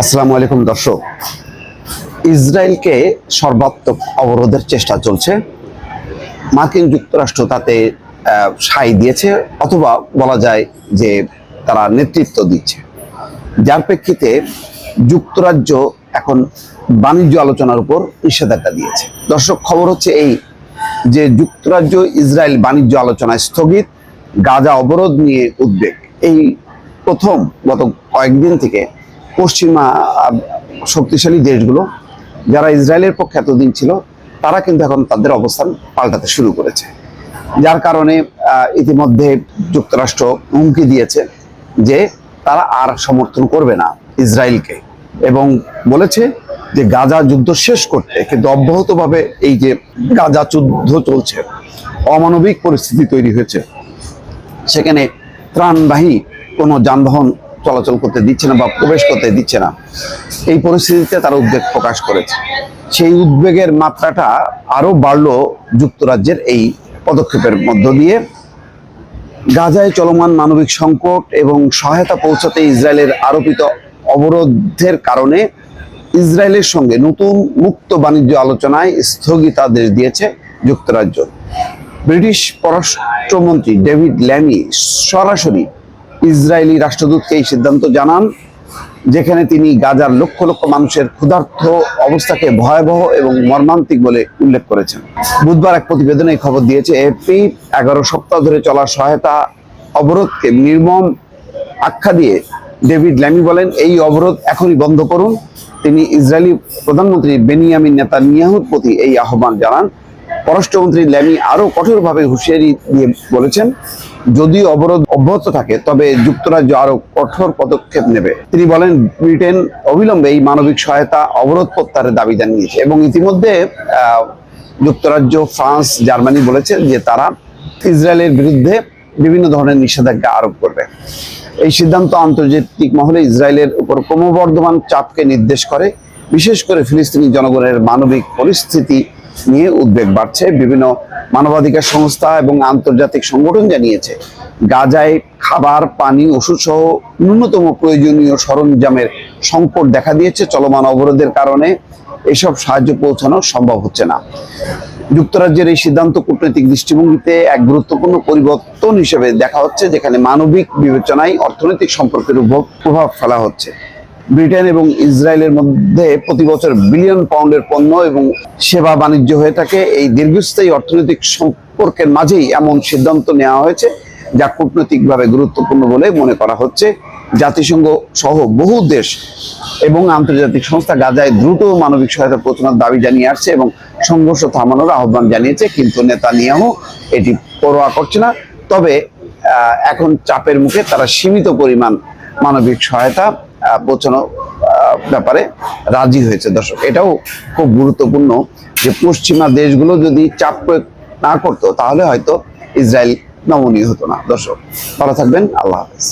আসসালামু আলাইকুম দর্শক। ইসরায়েলকে সর্বাত্মক অবরোধের চেষ্টা চলছে। মার্কিন যুক্তরাষ্ট্র তাতে সায় দিয়েছে অথবা বলা যায় যে তারা নেতৃত্ব দিচ্ছে। যার প্রেক্ষিতে যুক্তরাজ্য এখন বাণিজ্য আলোচনার উপর নিষেধাজ্ঞা দিয়েছে। দর্শক, খবর হচ্ছে এই যে যুক্তরাজ্য ইসরায়েল বাণিজ্য আলোচনায় স্থগিত গাজা অবরোধ নিয়ে উদ্বেগ। এই প্রথম গত কয়েকদিন থেকে পশ্চিমা শক্তিশালী দেশগুলো, যারা ইসরায়েলের পক্ষে এতদিন ছিল, তারা কিন্তু এখন তাদের অবস্থান পাল্টাতে শুরু করেছে। যার কারণে ইতিমধ্যে যুক্তরাষ্ট্র হুমকি দিয়েছে যে তারা আর সমর্থন করবে না ইসরায়েলকে এবং বলেছে যে গাজা যুদ্ধ শেষ করতে, কিন্তু অব্যাহতভাবে এই যে গাজা যুদ্ধ চলছে, অমানবিক পরিস্থিতি তৈরি হয়েছে। সেখানে ত্রাণবাহী কোনো যানবাহন চলাচল করতে দিচ্ছে না বা প্রবেশ করতে দিচ্ছে না। এই পরিস্থিতিতে তারা উদ্বেগ প্রকাশ করেছে। সেই উদ্বেগের মাত্রাটা আরও বাড়লো যুক্তরাজ্যের এই পদক্ষেপের মধ্য দিয়ে। গাজায় চলমান মানবিক সংকট এবং সহায়তা পৌঁছাতে ইসরায়েলের আরোপিত অবরোধের কারণে ইসরায়েলের সঙ্গে নতুন মুক্ত বাণিজ্য আলোচনায় স্থগিতাদেশ দিয়েছে যুক্তরাজ্য। ব্রিটিশ পররাষ্ট্রমন্ত্রী ডেভিড ল্যামি সরাসরি ইসরায়েলি রাষ্ট্রদূতকে এই সিদ্ধান্ত জানান, যেখানে তিনি গাজার লক্ষ লক্ষ মানুষের ক্ষুধার্থ অবস্থাকে ভয়াবহ এবং মর্মান্তিক বলে উল্লেখ করেছেন। বুধবার এক প্রতিবেদনে খবর দিয়েছে এপি এগারো সপ্তাহ ধরে চলা সহায়তা অবরোধকে নির্মম আখ্যা দিয়ে ডেভিড ল্যামি বলেন, এই অবরোধ এখনই বন্ধ করুন। তিনি ইসরায়েলি প্রধানমন্ত্রী বেনিয়ামিন নেতানিয়াহুর প্রতি এই আহ্বান জানান। পররাষ্ট্রমন্ত্রী ল্যামি আরও কঠোরভাবে হুঁশিয়ারি দিয়ে বলেছেন যদি অবরোধ অব্যাহত থাকে, তবে যুক্তরাজ্য আরও কঠোর পদক্ষেপ নেবে। তিনি বলেন, ব্রিটেন অবিলম্বে এই মানবিক সহায়তা অবরোধ প্রত্যাহারের দাবি জানিয়েছে এবং ইতিমধ্যে যুক্তরাজ্য, ফ্রান্স, জার্মানি বলেছে যে তারা ইসরায়েলের বিরুদ্ধে বিভিন্ন ধরনের নিষেধাজ্ঞা আরোপ করবে। এই সিদ্ধান্ত আন্তর্জাতিক মহলে ইসরায়েলের উপর ক্রমবর্ধমান চাপকে নির্দেশ করে। বিশেষ করে ফিলিস্তিনি জনগণের মানবিক পরিস্থিতি নিয়ে উদ্বেগ বাড়ছে। বিভিন্ন মানবাধিকার সংস্থা এবং আন্তর্জাতিক সংগঠন জানিয়েছে, গাজায় খাবার, পানি, ওষুধ সহ ন্যূনতম প্রয়োজনীয় সরঞ্জামের সংকট দেখা দিয়েছে। চলমান অবরোধের কারণে এসব সাহায্য পৌঁছানো সম্ভব হচ্ছে না। যুক্তরাজ্যের এই সিদ্ধান্ত কূটনৈতিক দৃষ্টিভঙ্গিতে এক গুরুত্বপূর্ণ পরিবর্তন হিসেবে দেখা হচ্ছে, যেখানে মানবিক বিবেচনায় অর্থনৈতিক সম্পর্কের প্রভাব ফেলা হচ্ছে। ব্রিটেন এবং ইসরায়েলের মধ্যে প্রতি বছর বিলিয়ন পাউন্ডের পণ্য এবং সেবা বাণিজ্য হয়ে থাকে। এই দীর্ঘস্থায়ী অর্থনৈতিক সম্পর্কের মাঝেই এমন সিদ্ধান্ত নেওয়া হয়েছে, যা কূটনৈতিকভাবে গুরুত্বপূর্ণ বলে মনে করা হচ্ছে। জাতিসংঘ সহ বহু দেশ এবং আন্তর্জাতিক সংস্থা গাজায় দ্রুত মানবিক সহায়তা পৌঁছানোর দাবি জানিয়ে আসছে এবং সংঘর্ষ থামানোর আহ্বান জানিয়েছে, কিন্তু নেতা নেতানিয়াহু এটি পরোয়া করছে না। তবে এখন চাপের মুখে তারা সীমিত পরিমাণ মানবিক সহায়তা পৌঁছানো ব্যাপারে রাজি হয়েছে দর্শক। এটাও খুব গুরুত্বপূর্ণ যে পশ্চিমা দেশগুলো যদি চাপ প্রয়োগ না করতো, তাহলে হয়তো ইসরায়েল নমনীয় হতো না। দর্শক, ভালো থাকবেন। আল্লাহ হাফেজ।